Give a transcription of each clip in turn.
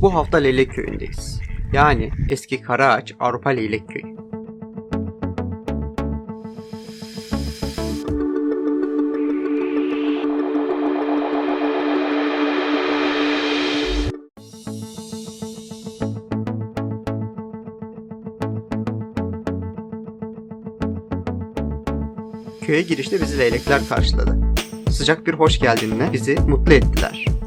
Bu hafta Leylek Köyü'ndeyiz. Yani eski Karaağaç Avrupa Leylek Köyü. Köye girişte bizi leylekler karşıladı. Sıcak bir hoş geldinle bizi mutlu ettiler.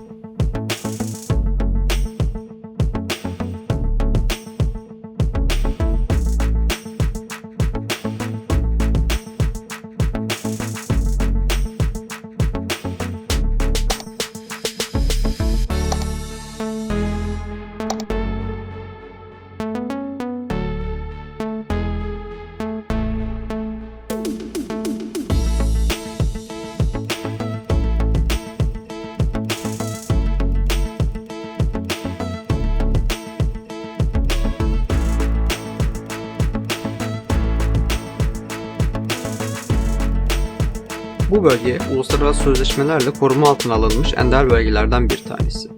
Bu bölge uluslararası sözleşmelerle koruma altına alınmış ender bölgelerden bir tanesi.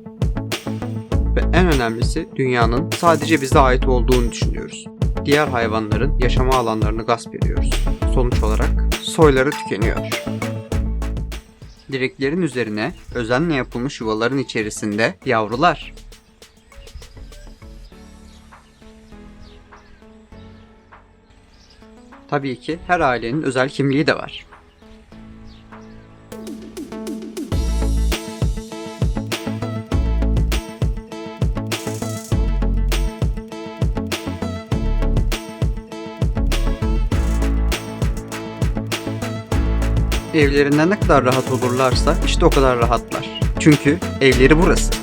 Ve en önemlisi dünyanın sadece bize ait olduğunu düşünüyoruz. Diğer hayvanların yaşama alanlarını gasp ediyoruz. Sonuç olarak soyları tükeniyor. Direklerin üzerine özenle yapılmış yuvaların içerisinde yavrular. Tabii ki her ailenin özel kimliği de var. Evlerinden ne kadar rahat olurlarsa işte o kadar rahatlar. Çünkü evleri burası.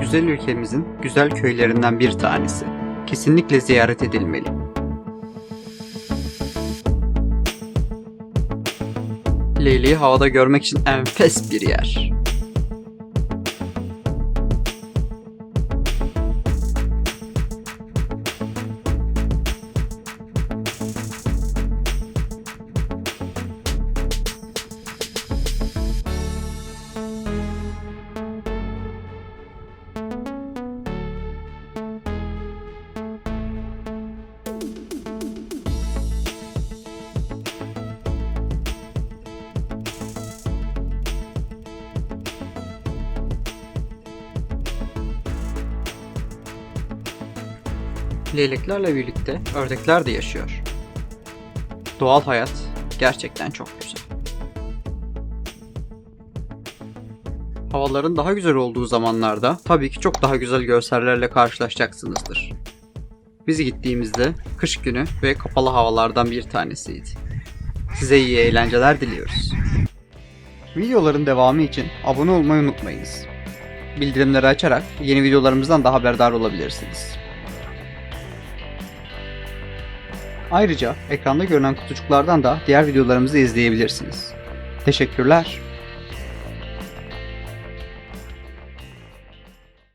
Güzel ülkemizin güzel köylerinden bir tanesi. Kesinlikle ziyaret edilmeli. Leyli'yi havada görmek için enfes bir yer. Leyleklerle birlikte ördekler de yaşıyor. Doğal hayat gerçekten çok güzel. Havaların daha güzel olduğu zamanlarda tabii ki çok daha güzel görsellerle karşılaşacaksınızdır. Biz gittiğimizde kış günü ve kapalı havalardan bir tanesiydi. Size iyi eğlenceler diliyoruz. Videoların devamı için abone olmayı unutmayınız. Bildirimleri açarak yeni videolarımızdan da haberdar olabilirsiniz. Ayrıca ekranda görünen kutucuklardan da diğer videolarımızı izleyebilirsiniz. Teşekkürler.